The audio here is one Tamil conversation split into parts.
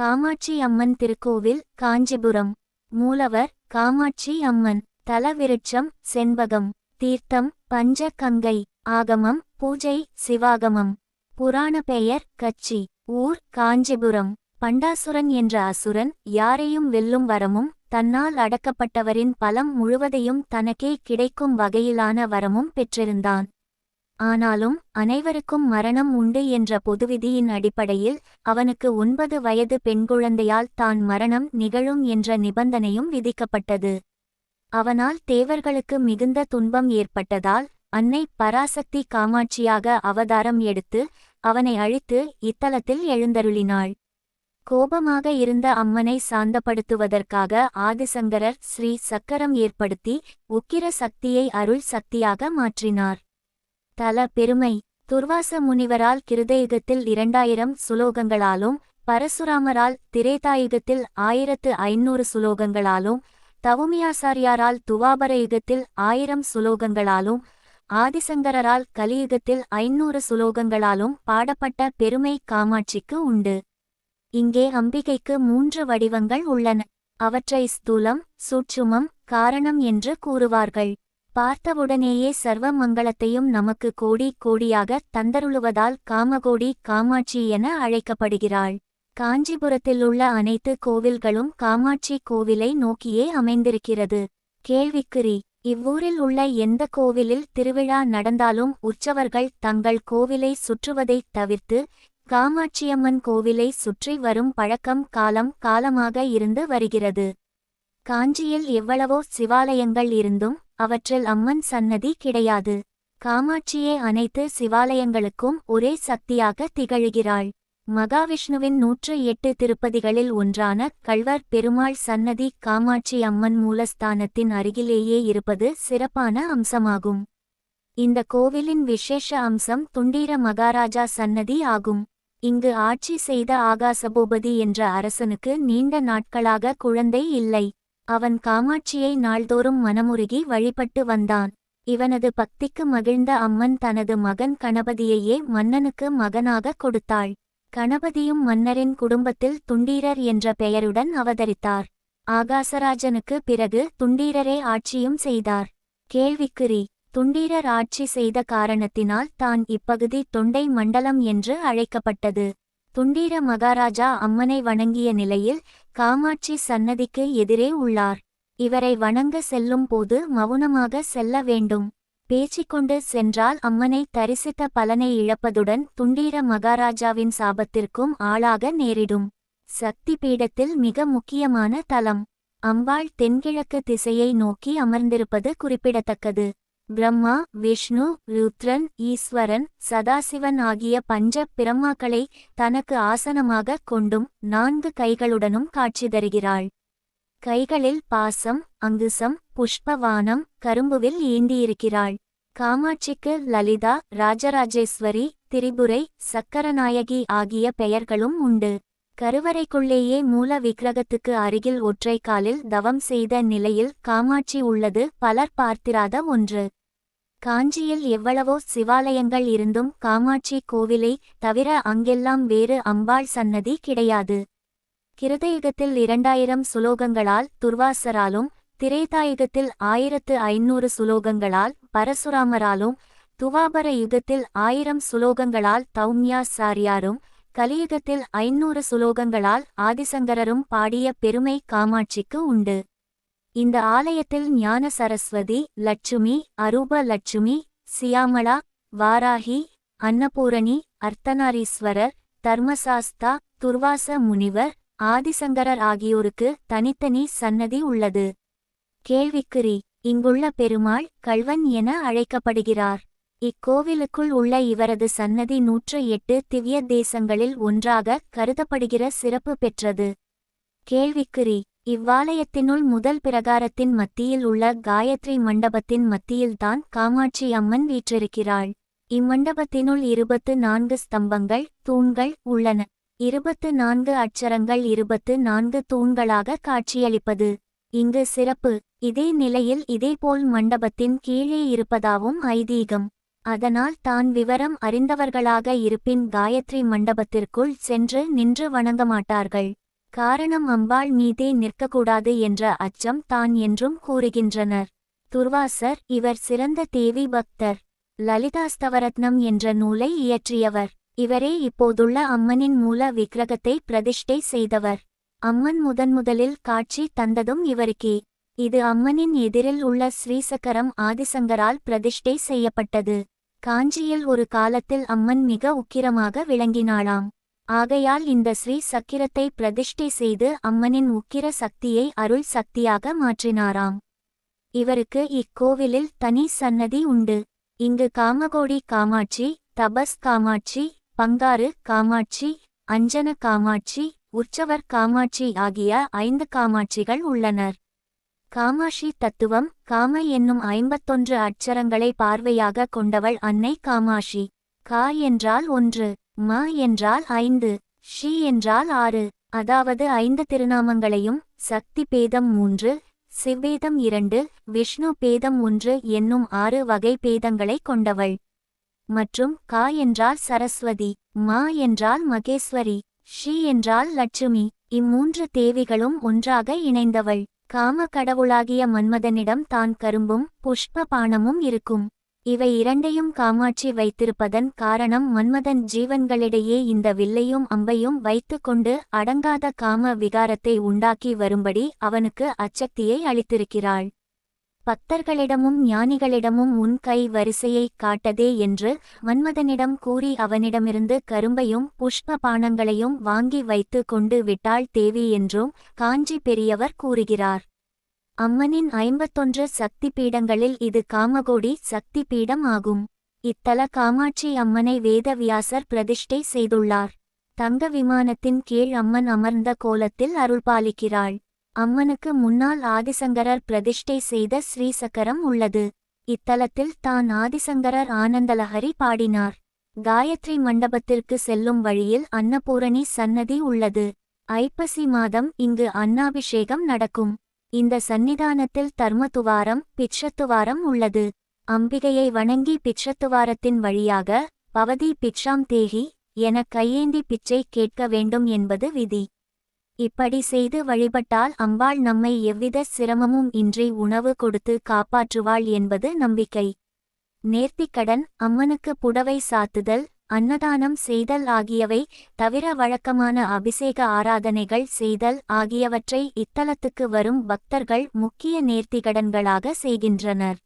காமாட்சி அம்மன் திருக்கோவில் காஞ்சிபுரம். மூலவர் காமாட்சி அம்மன் தலவிருட்சம் செண்பகம். தீர்த்தம் பஞ்ச கங்கை ஆகமம் பூஜை சிவாகமம். புராண பெயர் கச்சி. ஊர் காஞ்சிபுரம். பண்டாசுரன் என்ற அசுரன் யாரையும் வெல்லும் வரமும் தன்னால் அடக்கப்பட்டவரின் பலம் முழுவதையும் தனக்கே கிடைக்கும் வகையிலான வரமும் பெற்றிருந்தான். ஆனாலும் அனைவருக்கும் மரணம் உண்டு என்ற பொதுவிதியின் அடிப்படையில் அவனுக்கு ஒன்பது வயது பெண்குழந்தையால் தான் மரணம் நிகழும் என்ற நிபந்தனையும் விதிக்கப்பட்டது. அவனால் தேவர்களுக்கு மிகுந்த துன்பம் ஏற்பட்டதால் அன்னை பராசக்தி காமாட்சியாக அவதாரம் எடுத்து அவனை அழித்து இத்தலத்தில் எழுந்தருளினாள். கோபமாக இருந்த அம்மனை சாந்தப்படுத்துவதற்காக ஆதிசங்கரர் ஸ்ரீ சக்கரம் ஏற்படுத்தி உக்கிர சக்தியை அருள் சக்தியாக மாற்றினார். தல பெருமை. துர்வாச முனிவரால் கிருதயுகத்தில் இரண்டாயிரம் சுலோகங்களாலும் பரசுராமரால் திரேதாயுகத்தில் ஆயிரத்து ஐநூறு சுலோகங்களாலும் தவுமியாசாரியாரால் துவாபர யுகத்தில் ஆயிரம் சுலோகங்களாலும் ஆதிசங்கரரால் கலியுகத்தில் ஐநூறு சுலோகங்களாலும் பாடப்பட்ட பெருமை காமாட்சிக்கு உண்டு. இங்கே அம்பிகைக்கு மூன்று வடிவங்கள் உள்ளன. அவற்றை ஸ்தூலம் சூட்சுமம் காரணம் என்று கூறுவார்கள். பார்த்தவுடனேயே சர்வ மங்களத்தையும் நமக்கு கோடி கோடியாக தந்தருளுவதால் காமகோடி காமாட்சி என அழைக்கப்படுகிறாள். காஞ்சிபுரத்தில் உள்ள அனைத்து கோவில்களும் காமாட்சி கோவிலை நோக்கியே அமைந்திருக்கிறது. கேள்விக்குறி இவ்வூரில் உள்ள எந்த கோவிலில் திருவிழா நடந்தாலும் உற்சவர்கள் தங்கள் கோவிலை சுற்றுவதைத் தவிர்த்து காமாட்சியம்மன் கோவிலை சுற்றி வரும் பழக்கம் காலம் காலமாக இருந்து வருகிறது. காஞ்சியில் எவ்வளவோ சிவாலயங்கள் இருந்தும் அவற்றில் அம்மன் சன்னதி கிடையாது. காமாட்சியே அனைத்து சிவாலயங்களுக்கும் ஒரே சக்தியாக திகழ்கிறாள். மகாவிஷ்ணுவின் நூற்று எட்டு திருப்பதிகளில் ஒன்றான கள்வர் பெருமாள் சன்னதி காமாட்சி அம்மன் மூலஸ்தானத்தின் அருகிலேயே இருப்பது சிறப்பான அம்சமாகும். இந்த கோவிலின் விசேஷ அம்சம் துண்டீர மகாராஜா சன்னதி ஆகும். இங்கு ஆட்சி செய்த ஆகாசபூபதி என்ற அரசனுக்கு நீண்ட நாட்களாக குழந்தை இல்லை. அவன் காமாட்சியை நாள்தோறும் மனமுருகி வழிபட்டு வந்தான். இவனது பக்திக்கு மகிழ்ந்த அம்மன் தனது மகன் கணபதியையே மன்னனுக்கு மகனாக கொடுத்தாள். கணபதியும் மன்னரின் குடும்பத்தில் துண்டீரர் என்ற பெயருடன் அவதரித்தார். ஆகாசராஜனுக்கு பிறகு துண்டீரரே ஆட்சியும் செய்தார். கேள்விக்குறி துண்டீரர் ஆட்சி செய்த காரணத்தினால் தான் இப்பகுதி தொண்டை மண்டலம் என்று அழைக்கப்பட்டது. துண்டீர மகாராஜா அம்மனை வணங்கிய நிலையில் காமாட்சி சன்னதிக்கு எதிரே உள்ளார். இவரை வணங்க செல்லும் போது மௌனமாக செல்ல வேண்டும். பேச்சிக்கொண்டு சென்றால் அம்மனை தரிசித்த பலனை இழப்பதுடன் துண்டீர மகாராஜாவின் சாபத்திற்கும் ஆளாக நேரிடும். சக்தி பீடத்தில் மிக முக்கியமான தலம். அம்பாள் தென்கிழக்கு திசையை நோக்கி அமர்ந்திருப்பது குறிப்பிடத்தக்கது. பிரம்மா விஷ்ணு ருத்ரன் ஈஸ்வரன் சதாசிவன் ஆகிய பஞ்ச பிரம்மாக்களை தனக்கு ஆசனமாகக் கொண்டும் நான்கு கைகளுடனும் காட்சி தருகிறாள். கைகளில் பாசம் அங்குசம் புஷ்பவானம் கரும்புவில் ஏந்தியிருக்கிறாள். காமாட்சிக்கு லலிதா ராஜராஜேஸ்வரி திரிபுரை சக்கரநாயகி ஆகிய பெயர்களும் உண்டு. கருவறைக்குள்ளேயே மூல விக்கிரகத்துக்கு அருகில் ஒற்றை காலில் தவம் செய்த நிலையில் காமாட்சி உள்ளது பலர் பார்த்திராத ஒன்று. காஞ்சியில் எவ்வளவோ சிவாலயங்கள் இருந்தும் காமாட்சி கோவிலை தவிர அங்கெல்லாம் வேறு அம்பாள் சன்னதி கிடையாது. கிருதயுகத்தில் இரண்டாயிரம் சுலோகங்களால் துர்வாசராலும் திரேதாயுகத்தில் ஆயிரத்து ஐநூறு சுலோகங்களால் பரசுராமராலும் துவாபர யுகத்தில் ஆயிரம் சுலோகங்களால் தௌம்யாசாரியாரும் கலியுகத்தில் ஐநூறு சுலோகங்களால் ஆதிசங்கரரும் பாடிய பெருமை காமாட்சிக்கு உண்டு. இந்த ஆலயத்தில் ஞான சரஸ்வதி லட்சுமி அரூப லட்சுமி சியாமளா வாராகி அன்னபூரணி அர்த்தநாரீஸ்வரர் தர்மசாஸ்தா துர்வாச முனிவர் ஆதிசங்கரர் ஆகியோருக்கு தனித்தனி சன்னதி உள்ளது. கேள்விக்குறி இங்குள்ள பெருமாள் கள்வன் என அழைக்கப்படுகிறார். இக்கோவிலுக்குள் உள்ள இவரது சன்னதி நூற்று எட்டு திவ்ய தேசங்களில் ஒன்றாக கருதப்படுகிற சிறப்பு பெற்றது. கேள்விக்குறி இவ்வாலயத்தினுள் முதல் பிரகாரத்தின் மத்தியில் உள்ள காயத்ரி மண்டபத்தின் மத்தியில்தான் காமாட்சி அம்மன் வீற்றிருக்கிறாள். இம்மண்டபத்தினுள் இருபத்து நான்கு ஸ்தம்பங்கள் தூண்கள் உள்ளன. இருபத்து நான்கு அட்சரங்கள் இருபத்து நான்கு தூண்களாக காட்சியளிப்பது. இங்கு சிறப்பு. இதே நிலையில் இதேபோல் மண்டபத்தின் கீழே இருப்பதாவும் ஐதீகம். அதனால் தான் விவரம் அறிந்தவர்களாக இருப்பின் காயத்ரி மண்டபத்திற்குள் சென்று நின்று வணங்க மாட்டார்கள். காரணம் அம்பாள் மீதே நிற்கக்கூடாது என்ற அச்சம் தான் என்றும் கூறுகின்றனர். துர்வாசர் இவர் சிறந்த தேவி பக்தர். லலிதாஸ்தவரத்னம் என்ற நூலை இயற்றியவர். இவரே இப்போதுள்ள அம்மனின் மூல விக்கிரகத்தை பிரதிஷ்டை செய்தவர். அம்மன் முதன்முதலில் காட்சி தந்ததும் இவருக்கே. இது அம்மனின் எதிரில் உள்ள ஸ்ரீசக்கரம் ஆதிசங்கரால் பிரதிஷ்டை செய்யப்பட்டது. காஞ்சியில் ஒரு காலத்தில் அம்மன் மிக உக்கிரமாக விளங்கினாளாம். ஆகையால் இந்த ஸ்ரீ சக்கிரத்தை பிரதிஷ்டை செய்து அம்மனின் உக்கிர சக்தியை அருள் சக்தியாக மாற்றினாராம். இவருக்கு இக்கோவிலில் தனி சன்னதி உண்டு. இங்கு காமகோடி காமாட்சி தபஸ் காமாட்சி பங்காரு காமாட்சி அஞ்சன காமாட்சி உற்சவர் காமாட்சி ஆகிய ஐந்து காமாட்சிகள் உள்ளனர். காமாட்சி தத்துவம் காம என்னும் ஐம்பத்தொன்று அச்சரங்களை பார்வையாக கொண்டவள் அன்னை காமாட்சி. கா என்றால் ஒன்று. ம என்றால் ஐந்து ஷி என்றால் ஆறு. அதாவது ஐந்து திருநாமங்களையும் சக்தி பேதம் மூன்று சிவ்வேதம் இரண்டு விஷ்ணு பேதம் ஒன்று என்னும் ஆறு வகை பேதங்களை கொண்டவள். மற்றும் கா என்றால் சரஸ்வதி மா என்றால் மகேஸ்வரி ஷி என்றால் லட்சுமி இம்மூன்று தேவிகளும் ஒன்றாக இணைந்தவள். காம கடவுளாகிய மன்மதனிடம் தான் கரும்பும் புஷ்ப பானமும் இருக்கும். இவை இரண்டையும் காமாட்சி வைத்திருப்பதன் காரணம் மன்மதன் ஜீவன்களிடையே இந்த வில்லையும் அம்பையும் வைத்துக்கொண்டு அடங்காத காம விகாரத்தை உண்டாக்கி வரும்படி அவனுக்கு அச்சக்தியை அளித்திருக்கிறாள். பக்தர்களிடமும் ஞானிகளிடமும் உன் கை வரிசையை காட்டதே என்று மன்மதனிடம் கூறி அவனிடமிருந்து கரும்பையும் புஷ்ப பானங்களையும் வாங்கி வைத்து கொண்டு விட்டாள் தேவி என்றும் காஞ்சி பெரியவர் கூறுகிறார். அம்மனின் ஐம்பத்தொன்று சக்தி பீடங்களில் இது காமகோடி சக்தி பீடம் ஆகும். இத்தல காமாட்சி அம்மனை வேதவியாசர் பிரதிஷ்டை செய்துள்ளார். தங்க விமானத்தின் கீழ் அம்மன் அமர்ந்த கோலத்தில் அருள்பாலிக்கிறாள். அம்மனுக்கு முன்னால் ஆதிசங்கரர் பிரதிஷ்டை செய்த ஸ்ரீசக்கரம் உள்ளது. இத்தலத்தில் தான் ஆதிசங்கரர் ஆனந்தலஹரி பாடினார். காயத்ரி மண்டபத்திற்கு செல்லும் வழியில் அன்னபூரணி சன்னதி உள்ளது. ஐப்பசி மாதம் இங்கு அன்னாபிஷேகம் நடக்கும். இந்த சந்நிதானத்தில் தர்மதுவாரம் பிட்சத்துவாரம் உள்ளது. அம்பிகையை வணங்கி பிட்சத்துவாரத்தின் வழியாக பவதி பிட்சாம் தேகி என கையேந்தி பிச்சை கேட்க வேண்டும் என்பது விதி. இப்படி செய்து வழிபட்டால் அம்பாள் நம்மை எவ்வித சிரமமும் இன்றி உணவு கொடுத்து காப்பாற்றுவாள் என்பது நம்பிக்கை. நேர்த்திக்கடன் அம்மனுக்கு புடவை சாத்துதல் அன்னதானம் செய்தல் ஆகியவை தவிர வழக்கமான அபிஷேக ஆராதனைகள் செய்தல் ஆகியவற்றை இத்தலத்துக்கு வரும் பக்தர்கள் முக்கிய நேர்த்திகடன்களாக செய்கின்றனர்.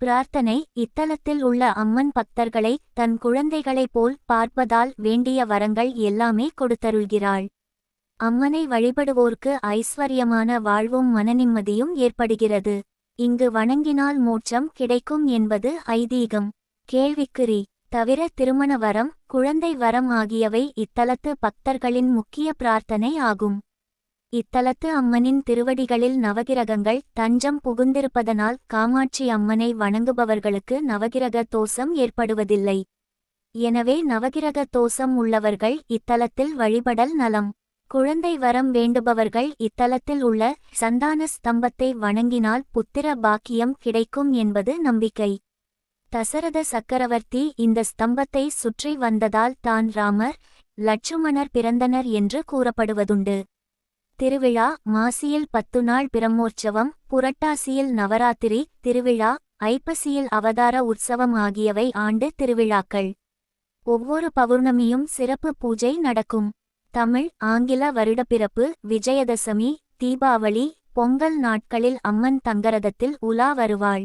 பிரார்த்தனை இத்தலத்தில் உள்ள அம்மன் பக்தர்களை தன் குழந்தைகளைப் போல் பார்ப்பதால் வேண்டிய வரங்கள் எல்லாமே கொடுத்தருள்கிறாள். அம்மனை வழிபடுவோர்க்கு ஐஸ்வர்யமான வாழ்வும் மனநிம்மதியும் ஏற்படுகிறது. இங்கு வணங்கினால் மோட்சம் கிடைக்கும் என்பது ஐதீகம். கேள்விக்குறி. தவிர திருமண வரம் குழந்தை வரம் ஆகியவை இத்தலத்து பக்தர்களின் முக்கிய பிரார்த்தனை ஆகும். இத்தலத்து அம்மனின் திருவடிகளில் நவகிரகங்கள் தஞ்சம் புகுந்திருப்பதனால் காமாட்சி அம்மனை வணங்குபவர்களுக்கு நவகிரக தோஷம் ஏற்படுவதில்லை. எனவே நவகிரக தோஷம் உள்ளவர்கள் இத்தலத்தில் வழிபடல் நலம். குழந்தை வரம் வேண்டுபவர்கள் இத்தலத்தில் உள்ள சந்தான ஸ்தம்பத்தை வணங்கினால் புத்திர பாக்கியம் கிடைக்கும் என்பது நம்பிக்கை. தசரத சக்கரவர்த்தி இந்த ஸ்தம்பத்தை சுற்றி வந்ததால் தான் ராமர் லட்சுமணர் பிறந்தனர் என்று கூறப்படுவதுண்டு. திருவிழா மாசியில் பத்து நாள் பிரம்மோற்சவம் புரட்டாசியில் நவராத்திரி திருவிழா ஐப்பசியில் அவதார உற்சவம் ஆகியவை ஆண்டு திருவிழாக்கள். ஒவ்வொரு பௌர்ணமியும் சிறப்பு பூஜை நடக்கும். தமிழ் ஆங்கில வருடப்பிறப்பு விஜயதசமி தீபாவளி பொங்கல் நாட்களில் அம்மன் தங்கரதத்தில் உலா வருவாள்.